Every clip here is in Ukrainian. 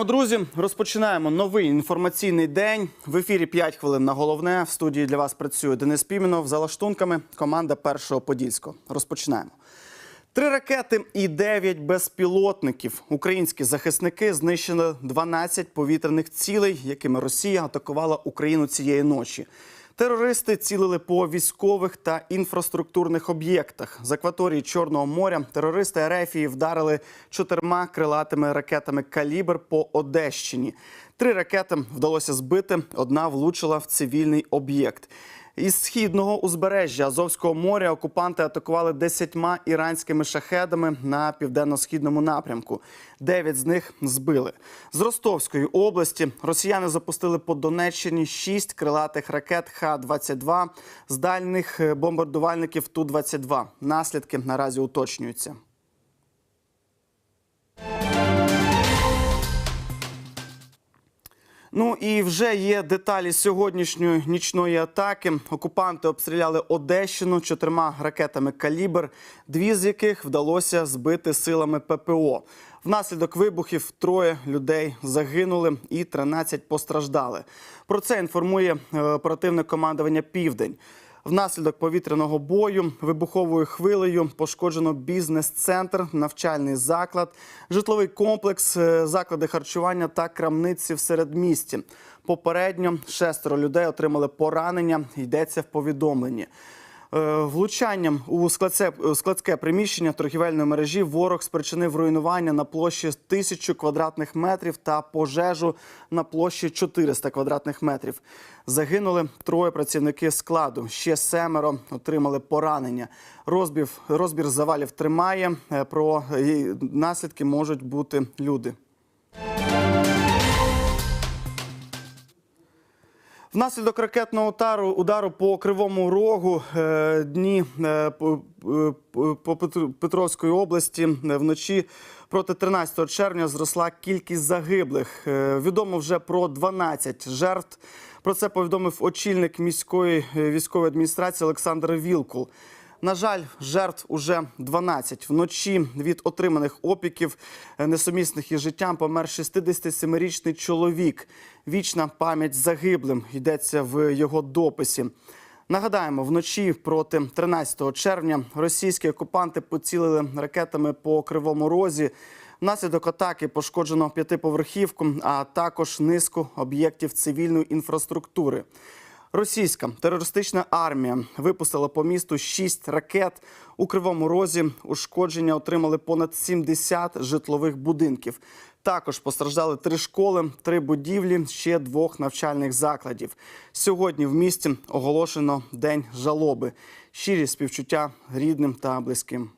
Вітаємо, друзі. Розпочинаємо новий інформаційний день. В ефірі 5 хвилин на головне. В студії для вас працює Денис Піменов. За лаштунками команда першого подільського. Розпочинаємо. Три ракети і дев'ять безпілотників. Українські захисники знищили 12 повітряних цілей, якими Росія атакувала Україну цієї ночі. Терористи цілили по військових та інфраструктурних об'єктах. З акваторії Чорного моря терористи Ерефії вдарили чотирма крилатими ракетами калібр по Одещині. Три ракети вдалося збити. Одна влучила в цивільний об'єкт. Із східного узбережжя Азовського моря окупанти атакували десятьма іранськими шахедами на південно-східному напрямку. Дев'ять з них збили. З Ростовської області росіяни запустили по Донеччині шість крилатих ракет Х-22 з дальних е, бомбардувальників Ту-22. Наслідки наразі уточнюються. Ну і вже є деталі сьогоднішньої нічної атаки. Окупанти обстріляли Одещину чотирма ракетами калібр, дві з яких вдалося збити силами ППО. Внаслідок вибухів троє людей загинули і 13 постраждали. Про це інформує е, оперативне командування Південь. Внаслідок повітряного бою вибуховою хвилею пошкоджено бізнес-центр, навчальний заклад, житловий комплекс, е, заклади харчування та крамниці в середмісті. Попередньо шестеро людей отримали поранення. Йдеться в повідомленні. Е, Влучанням у складце, складське приміщення торгівельної мережі ворог спричинив руйнування на площі тисячу квадратних метрів та пожежу на площі 400 квадратних метрів. Загинули троє працівники складу. Ще семеро отримали поранення. Розбір, розбір завалів тримає. Е, Про е, наслідки можуть бути люди. Внаслідок ракетного удару, удару по кривому рогу е, дні е, по, е, Петровської області вночі проти 13 червня зросла кількість загиблих. Відомо вже про 12 жертв. Про це повідомив очільник міської військової адміністрації Олександр Вілкул. На жаль, жертв уже 12. Вночі від отриманих опіків е, несумісних із життям помер 67-річний чоловік. Вічна пам'ять загиблим йдеться в його дописі. Нагадаємо, вночі проти 13 червня російські окупанти поцілили ракетами по кривому розі. Внаслідок атаки пошкоджено п'ятиповерхівку, а також низку об'єктів цивільної інфраструктури. Російська терористична армія випустила по місту шість ракет. У кривому розі ушкодження отримали понад 70 житлових будинків. Також постраждали три школи, три будівлі, ще двох навчальних закладів. Сьогодні в місті оголошено день жалоби. Щирі співчуття рідним та близьким.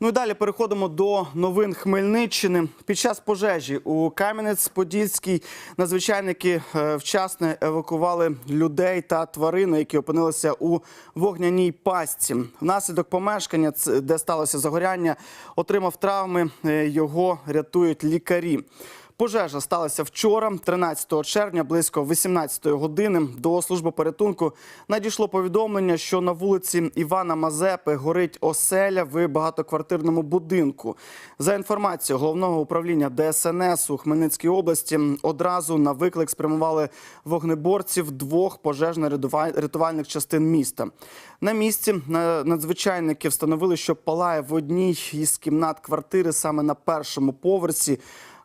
Ну і далі переходимо до новин Хмельниччини. Під час пожежі у Кам'янець-Подільській надзвичайники е, вчасно евакували людей та тварини, які опинилися у вогняній пастці. Внаслідок помешкання, де сталося загоряння, отримав травми. Е, Його рятують лікарі. Пожежа сталася вчора, 13 червня, близько 18 години. До служби порятунку надійшло повідомлення, що на вулиці Івана Мазепи горить оселя в багатоквартирному будинку. За інформацією головного управління ДСНС у Хмельницькій області, одразу на виклик спрямували вогнеборців двох пожежно-рятувальних частин міста. На місці на- надзвичайники встановили, що палає в одній із кімнат квартири саме на першому поверсі.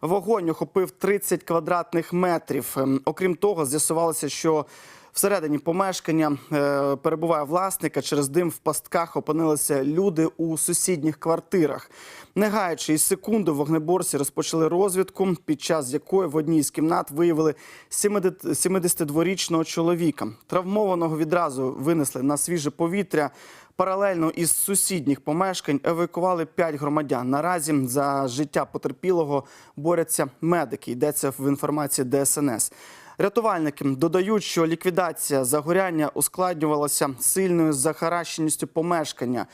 Вогонь охопив 30 квадратних метрів. Ем, Окрім того, з'ясувалося, що всередині помешкання е, перебуває власник, а через дим в пастках опинилися люди у сусідніх квартирах. Не гаючи із секунди, вогнеборці розпочали розвідку, під час якої в одній з кімнат виявили 70 72-річного чоловіка. Травмованого відразу винесли на свіже повітря. Паралельно із сусідніх помешкань евакували п'ять громадян. Наразі за життя потерпілого борються медики. Йдеться в інформації ДСНС. Рятувальники додають, що ліквідація загоряння ускладнювалася сильною захаращеністю помешкання.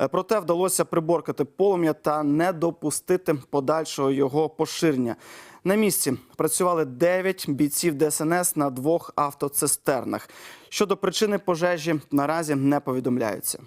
Е, Проте вдалося приборкати полум'я та не допустити подальшого його поширення. На місці працювали 9 бійців ДСНС на двох автоцистернах. Щодо причини пожежі наразі не повідомляються.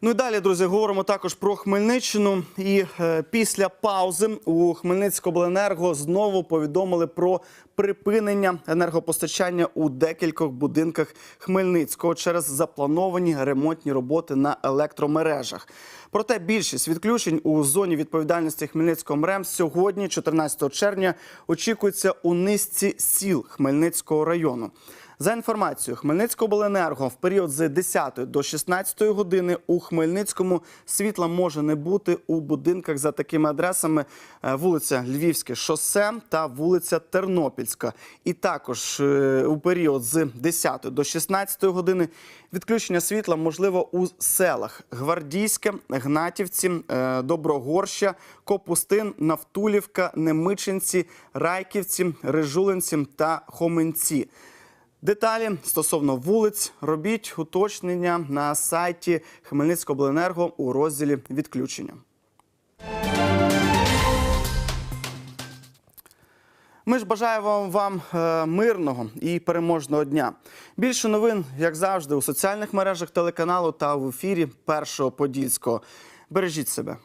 Ну і далі, друзі, говоримо також про Хмельниччину. І е, після паузи у Хмельницькобленерго знову повідомили про припинення енергопостачання у декількох будинках Хмельницького через заплановані ремонтні роботи на електромережах. Проте більшість відключень у зоні відповідальності Хмельницького МРЕМ сьогодні, 14 червня, очікується у низці сіл Хмельницького району. За інформацією Хмельницькобленерго, в період з 10 до 16 години у Хмельницькому світла може не бути у будинках за такими адресами: е, вулиця Львівське шосе та вулиця Тернопільська. І також е, у період з 10 до 16 години відключення світла можливо у селах Гвардійське, Гнатівці, е, Доброгорща, Копустин, Нафтулівка, Немичинці, Райківці, Рижулинці та Хоменці. Деталі стосовно вулиць робіть уточнення на сайті Хмельницькобленерго у розділі відключення. Ми ж бажаємо вам е, мирного і переможного дня. Більше новин, як завжди, у соціальних мережах телеканалу та в ефірі Першого Подільського. Бережіть себе.